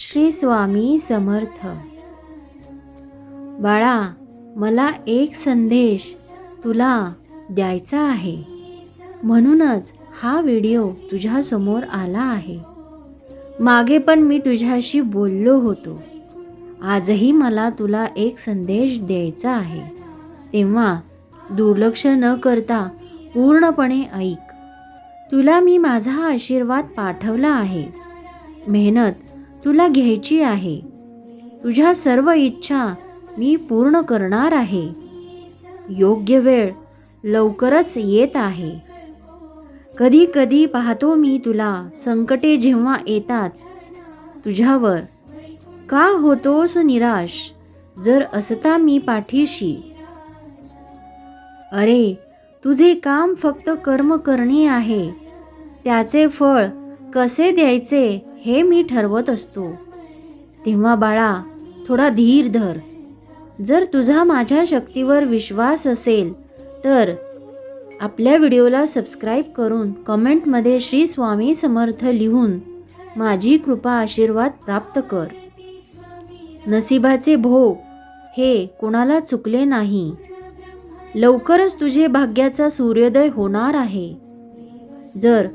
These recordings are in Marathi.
श्री स्वामी समर्थ. बाळा मला एक संदेश तुला द्यायचा आहे. म्हणूनच हा व्हिडिओ तुझ्यासमोर आला आहे. मागे पण मी तुझ्याशी बोललो होतो. आजही मला तुला एक संदेश द्यायचा आहे. तेव्हा दुर्लक्ष न करता पूर्णपणे ऐक. तुला मी माझा आशीर्वाद पाठवला आहे. मेहनत तुला घ्यायची आहे. तुझ्या सर्व इच्छा मी पूर्ण करणार आहे. योग्य वेळ लवकरच येत आहे. कधी कधी पाहतो मी तुला संकटे जेव्हा येतात. तुझ्यावर का होतोस निराश? जर असता मी पाठीशी. अरे तुझे काम फक्त कर्म करणे आहे. त्याचे फळ कसे द्यायचे? हे मी ठरवत असतो. तेव्हा बाळा थोडा धीर धर. जर तुझा माझ्या शक्तीवर विश्वास असेल तर आपल्या व्हिडिओला सबस्क्राईब करून कमेंटमध्ये श्री स्वामी समर्थ लिहून माझी कृपा आशीर्वाद प्राप्त कर. नसिबाचे भोग हे कोणाला चुकले नाही. लवकरच तुझे भाग्याचा सूर्योदय होणार आहे. जर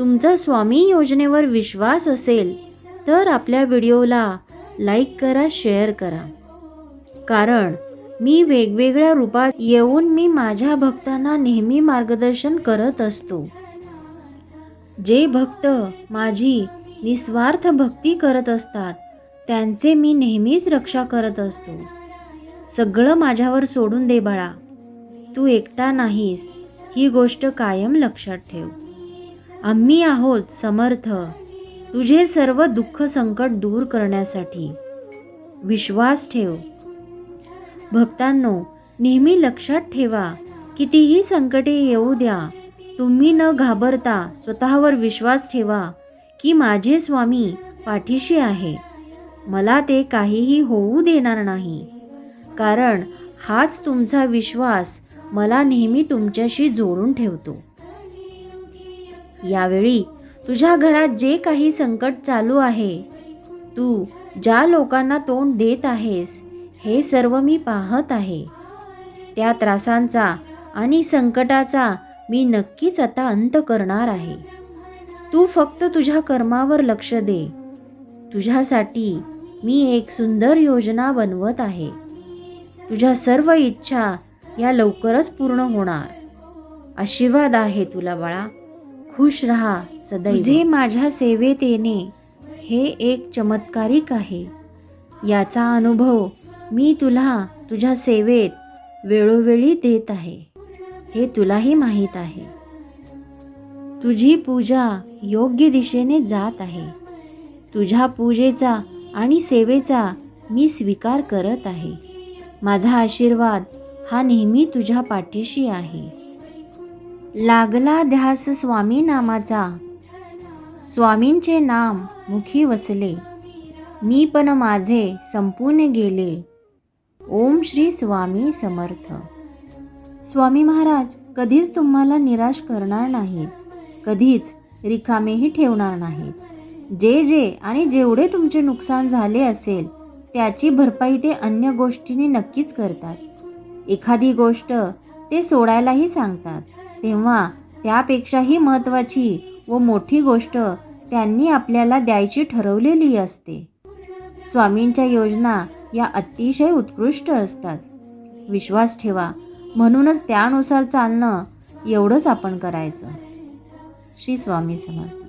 तुमचा स्वामी योजनेवर विश्वास असेल तर आपल्या व्हिडिओला लाईक करा शेअर करा. कारण मी वेगवेगळ्या रूपात येऊन मी माझ्या भक्तांना नेहमी मार्गदर्शन करत असतो. जे भक्त माझी निस्वार्थ भक्ती करत असतात त्यांचे मी नेहमीच रक्षा करत असतो. सगळं माझ्यावर सोडून दे बाळा. तू एकटा नाहीस ही गोष्ट कायम लक्षात ठेव. आम्ही आहोत समर्थ तुझे सर्व दुःख संकट दूर करण्यासाठी. विश्वास ठेव. भक्तांनो नेहमी लक्षात ठेवा कितीही संकटे येऊ द्या तुम्ही न घाबरता स्वतःवर विश्वास ठेवा की माझे स्वामी पाठीशी आहे. मला ते काहीही होऊ देणार नाही. कारण हाच तुमचा विश्वास मला नेहमी तुमच्याशी जोडून ठेवतो. यावेळी तुझ्या घरात जे काही संकट चालू आहे तू ज्या लोकांना तोंड देत आहेस हे सर्व मी पाहत आहे. त्या त्रासांचा आणि संकटाचा मी नक्कीच आता अंत करणार आहे. तू फक्त तुझ्या कर्मावर लक्ष दे. तुझ्यासाठी मी एक सुंदर योजना बनवत आहे. तुझ्या सर्व इच्छा या लवकरच पूर्ण होणार. आशीर्वाद आहे तुला बाळा. खुश राहा सदैव। जे माझ्या सेवेत येणे हे एक चमत्कारिक आहे. याचा अनुभव मी तुला तुझ्या सेवेत वेळोवेळी देत आहे. हे तुलाही माहीत आहे. तुझी पूजा योग्य दिशेने जात आहे. तुझ्या पूजेचा आणि सेवेचा मी स्वीकार करत आहे. माझा आशीर्वाद हा नेहमी तुझ्या पाठीशी आहे. लागला ध्यास स्वामी नामाचा. स्वामींचे नाम मुखी वसले. मी पण माझे संपूर्ण गेले. ओम श्री स्वामी समर्थ. स्वामी महाराज कधीच तुम्हाला निराश करणार नाहीत. कधीच रिकामेही ठेवणार नाहीत. जे जे आणि जेवढे तुमचे नुकसान झाले असेल त्याची भरपाई ते अन्य गोष्टींनी नक्कीच करतात. एखादी गोष्ट ते सोडायलाही सांगतात. तेव्हा त्यापेक्षाही महत्त्वाची व मोठी गोष्ट त्यांनी आपल्याला द्यायची ठरवलेली असते. स्वामींच्या योजना या अतिशय उत्कृष्ट असतात. विश्वास ठेवा म्हणूनच त्यानुसार चालणं एवढंच आपण करायचं. श्री स्वामी समर्थ.